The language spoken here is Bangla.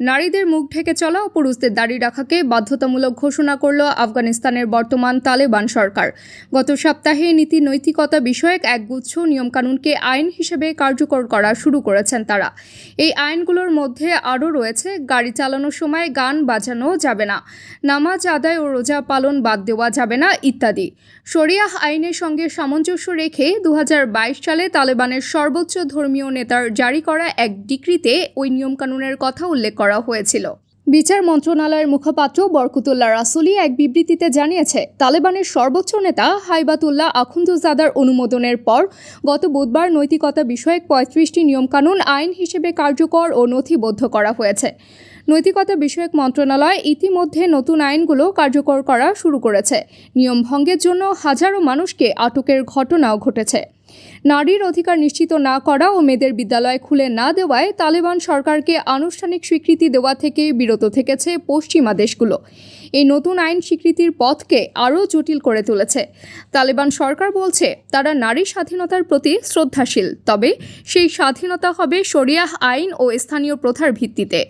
নারীদের মুখ ঢেকে চলা ও পুরুষদের দাড়ি রাখাকে বাধ্যতামূলক ঘোষণা করল আফগানিস্তানের বর্তমান তালেবান সরকার। গত সপ্তাহে নীতি নৈতিকতা বিষয়ক একগুচ্ছ নিয়মকানুনকে আইন হিসেবে কার্যকর করা শুরু করেছেন তারা। এই আইনগুলোর মধ্যে আরও রয়েছে, গাড়ি চালানোর সময় গান বাজানো যাবে না, নামাজ আদায় ও রোজা পালন বাদ দেওয়া যাবে না ইত্যাদি। শরিয়াহ আইনের সঙ্গে সামঞ্জস্য রেখে দু হাজার বাইশ সালে তালেবানের সর্বোচ্চ ধর্মীয় নেতার জারি করা এক ডিক্রিতে ওই নিয়মকানুনের কথা উল্লেখ করা হয়েছিল। বিচার মন্ত্রণালয়ের মুখপাত্র বরকুতুল্লাহ রাসুলি এক বিবৃতিতে জানিয়েছে, তালেবানের সর্বোচ্চ নেতা হাইবাতুল্লাহ আখুন্দুজাদার অনুমোদনের পর গত বুধবার নৈতিকতা বিষয়ক পঁয়ত্রিশটি নিয়মকানুন আইন হিসেবে কার্যকর ও নথিবদ্ধ করা হয়েছে। নৈতিকতা বিষয়ক মন্ত্রণালয় ইতিমধ্যে নতুন আইনগুলো কার্যকর করা শুরু করেছে। নিয়ম ভঙ্গের জন্য হাজারো মানুষকে আটকের ঘটনাও ঘটেছে। নারীর অধিকার নিশ্চিত না করা ও মেয়েদের বিদ্যালয় খুলে না দেওয়ায় তালেবান সরকারকে আনুষ্ঠানিক স্বীকৃতি দেওয়া থেকে বিরত থেকেছে পশ্চিমা দেশগুলো। এই নতুন আইন স্বীকৃতির পথকে আরও জটিল করে তুলেছে। তালেবান সরকার বলছে, তারা নারী স্বাধীনতার প্রতি শ্রদ্ধাশীল, তবে সেই স্বাধীনতা হবে শরিয়াহ আইন ও স্থানীয় প্রথার ভিত্তিতে।